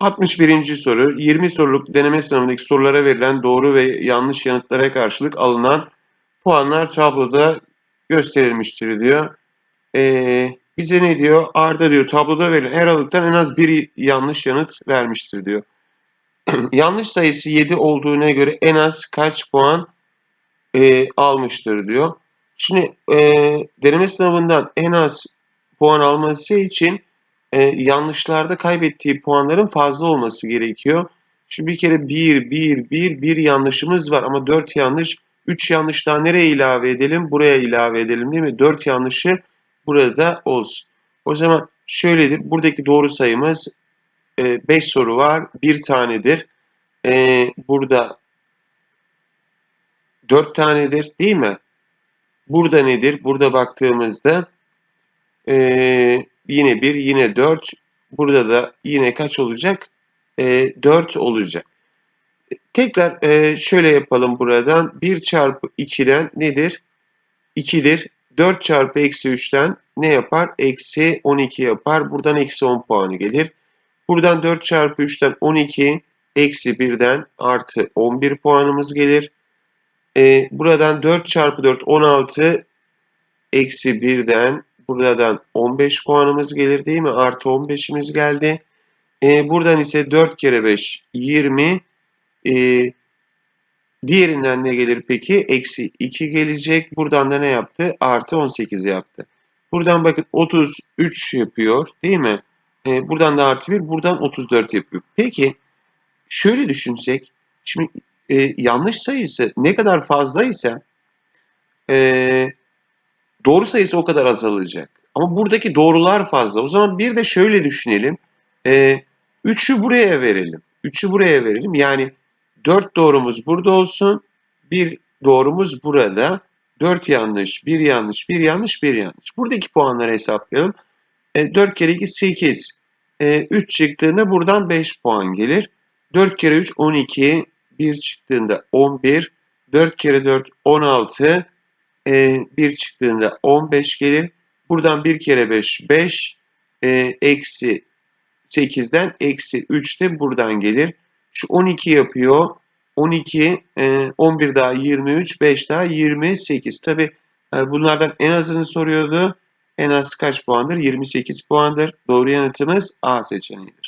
61. soru 20 soruluk deneme sınavındaki sorulara verilen doğru ve yanlış yanıtlara karşılık alınan puanlar tabloda gösterilmiştir diyor. Ee, bize ne diyor? Arda diyor tabloda verilen her aralıktan en az bir yanlış yanıt vermiştir diyor. yanlış sayısı 7 olduğuna göre en az kaç puan e, almıştır diyor. Şimdi e, deneme sınavından en az puan alması için e, yanlışlarda kaybettiği puanların fazla olması gerekiyor. Şimdi bir kere 1, 1, 1, 1 yanlışımız var ama 4 yanlış. 3 yanlış daha nereye ilave edelim? Buraya ilave edelim değil mi? 4 yanlışı burada olsun. O zaman şöyledir. Buradaki doğru sayımız 5 e, soru var. 1 tanedir. E, burada 4 tanedir değil mi? Burada nedir? Burada baktığımızda e, yine 1, yine 4. Burada da yine kaç olacak? E, 4 olacak. Tekrar e, şöyle yapalım buradan. 1 çarpı 2'den nedir? 2'dir. 4 çarpı eksi 3'ten ne yapar? Eksi 12 yapar. Buradan eksi 10 puanı gelir. Buradan 4 çarpı 3'ten 12 eksi 1'den artı 11 puanımız gelir. E, buradan 4 çarpı 4 16 eksi 1'den buradan 15 puanımız gelir değil mi? Artı 15'imiz geldi. E, buradan ise 4 kere 5 20 e, diğerinden ne gelir peki? Eksi 2 gelecek. Buradan da ne yaptı? Artı 18 yaptı. Buradan bakın 33 yapıyor değil mi? E, buradan da artı 1. Buradan 34 yapıyor. Peki şöyle düşünsek. Şimdi e, yanlış sayısı ne kadar fazla ise e, doğru sayısı o kadar azalacak. Ama buradaki doğrular fazla. O zaman bir de şöyle düşünelim. E, 3'ü buraya verelim. 3'ü buraya verelim. Yani 4 doğrumuz burada olsun. Bir doğrumuz burada. 4 yanlış, 1 yanlış, 1 yanlış, 1 yanlış. Buradaki puanları hesaplayalım. E, 4 kere 2 8. E, 3 çıktığında buradan 5 puan gelir. 4 kere 3 12. 1 çıktığında 11. 4 kere 4 16. E, 1 çıktığında 15 gelir. Buradan 1 kere 5 5. E, eksi 8'den eksi 3 de buradan gelir. Şu 12 yapıyor. 12, e, 11 daha 23, 5 daha 28. Tabi e, bunlardan en azını soruyordu. En az kaç puandır? 28 puandır. Doğru yanıtımız A seçeneğidir.